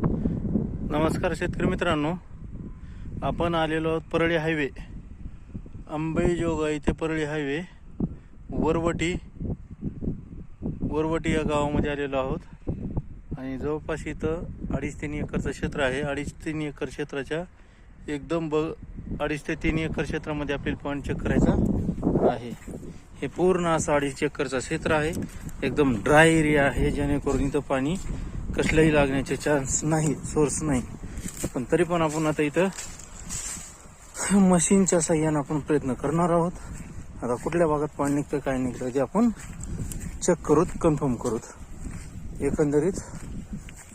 नमस्कार शेतकरी मित्रांनो. आपण आलेलो आहोत परळी हायवे. अंबेजोगाई ते परळी हायवे. वरवटी वरवटी या गावामध्ये आलेलो आहोत. आणि जवळपास इथं अडीच तीन एकरचं क्षेत्र आहे. अडीच तीन एकर क्षेत्राच्या एकदम ब अडीच ते तीन एकर क्षेत्रामध्ये आपल्याला पॉईंट चेक करायचा आहे. हे पूर्ण असं अडीच एकरचं क्षेत्र आहे. एकदम ड्राय एरिया आहे जेणेकरून इथं पाणी कसल्याही लागण्याचे चान्स नाही सोर्स नाही. पण तरी पण आपण आता इथं मशीनच्या साह्यानं आपण प्रयत्न करणार आहोत. आता कुठल्या भागात पाणी निघतं काय निघतं ते आपण चेक करूत कन्फर्म करूत. एकंदरीत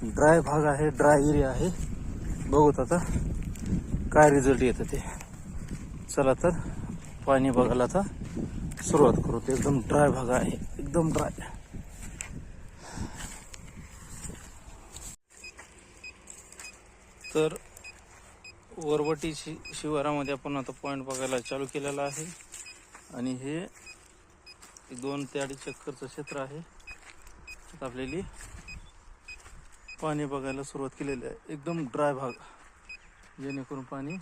ड्राय भाग आहे ड्राय एरिया आहे. बघूत आता काय रिझल्ट येतं ते. चला तर पाणी बघायला आता सुरुवात करू एकदम ड्राय भाग आहे एकदम ड्राय तर वरवटी शि शिवारामध्ये आपण आता पॉईंट बघायला चालू केलेला आहे. आणि हे एक दोन ते अडीच चक्करचं क्षेत्र आहे. आपलेली आपल्याली पाणी बघायला सुरुवात केलेली आहे. एकदम ड्राय भाग. जेणेकरून पाणी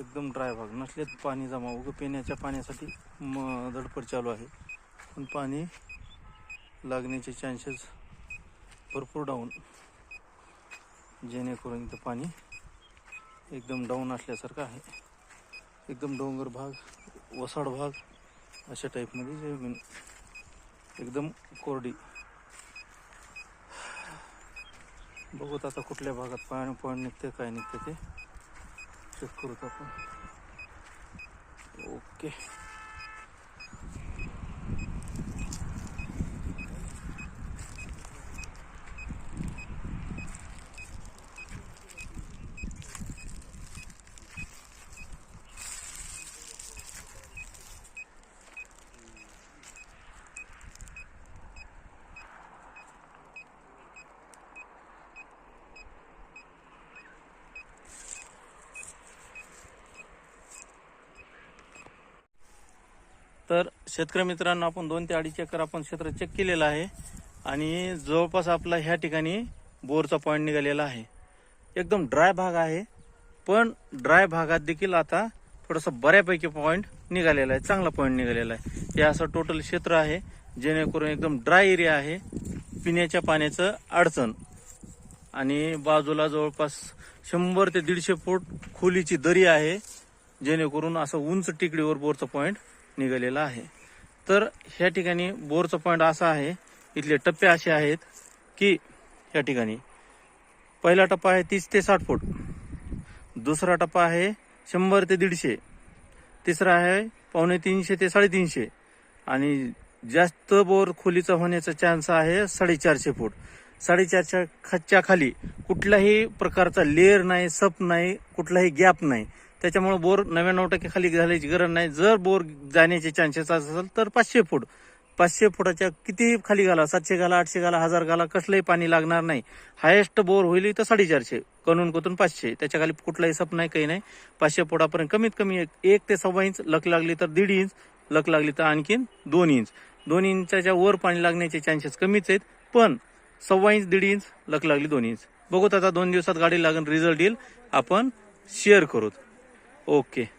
एकदम ड्राय भाग. नसलेत पाणी जमा. उगं पिण्याच्या पाण्यासाठी म धडपड चालू आहे. पण पाणी लागण्याचे चान्सेस भरपूर डाऊन जेणेकरून इथं पाणी एकदम डाऊन असल्यासारखं आहे. एकदम डोंगर भाग वसाड भाग अशा टाईपमध्ये जमीन एकदम कोरडी. बघूत आता कुठल्या भागात पाणी पाणी निघते काय निघते ते चेक करूत आपण. ओके तर शेतकरी मित्रांनो आपण दोन ते अडीच एकर आपण क्षेत्र चेक केलेलं आहे. आणि जवळपास आपला ह्या ठिकाणी बोरचा पॉईंट निघालेला आहे. एकदम ड्राय भाग आहे. पण ड्राय भागात देखील आता थोडंसं बऱ्यापैकी पॉईंट निघालेला आहे. चांगला पॉईंट निघालेला आहे. हे असं टोटल क्षेत्र आहे. जेणेकरून एकदम ड्राय एरिया आहे. पिण्याच्या पाण्याचं अडचण. आणि बाजूला जवळपास शंभर ते दीडशे फूट खोलीची दरी आहे. जेणेकरून असं उंच टेकडीवर बोरचा पॉईंट निघालेला आहे. तर ह्या ठिकाणी बोरचा पॉईंट असा आहे. इथले टप्पे असे आहेत की या ठिकाणी. पहिला टप्पा आहे तीस ते साठ फूट. दुसरा टप्पा आहे शंभर ते दीडशे. तिसरा आहे पावणे तीनशे ते साडेतीनशे. आणि जास्त बोर खोलीचा होण्याचा चान्स आहे साडेचारशे फूट. साडेचारच्या खाच्या खाली कुठल्याही प्रकारचा लेअर नाही सप नाही कुठलाही गॅप नाही. त्याच्यामुळे बोर नव्याण्णव टक्के खाली घालायची गरज नाही. जर बोर जाण्याचे चान्सेस असेल तर पाचशे फूट. पाचशे फुटाच्या कितीही खाली घाला सातशे घाला आठशे घाला हजार घाला कसलंही पाणी लागणार नाही. हायेस्ट बोर होईल तर साडेचारशे कणून कोतून पाचशे. त्याच्याखाली कुठलाही सप नाही काही नाही. पाचशे फुटापर्यंत कमीत कमी एक एक ते सव्वा इंच लक लागली तर दीड इंच लक लागली तर आणखीन दोन इंच. दोन इंचाच्या वर पाणी लागण्याचे चान्सेस कमीच आहेत पण सव्वा इंच दीड इंच लक लागली दोन इंच. बघूत आता दोन दिवसात गाडी लागून रिझल्ट येईल. आपण शेअर करूत Ok.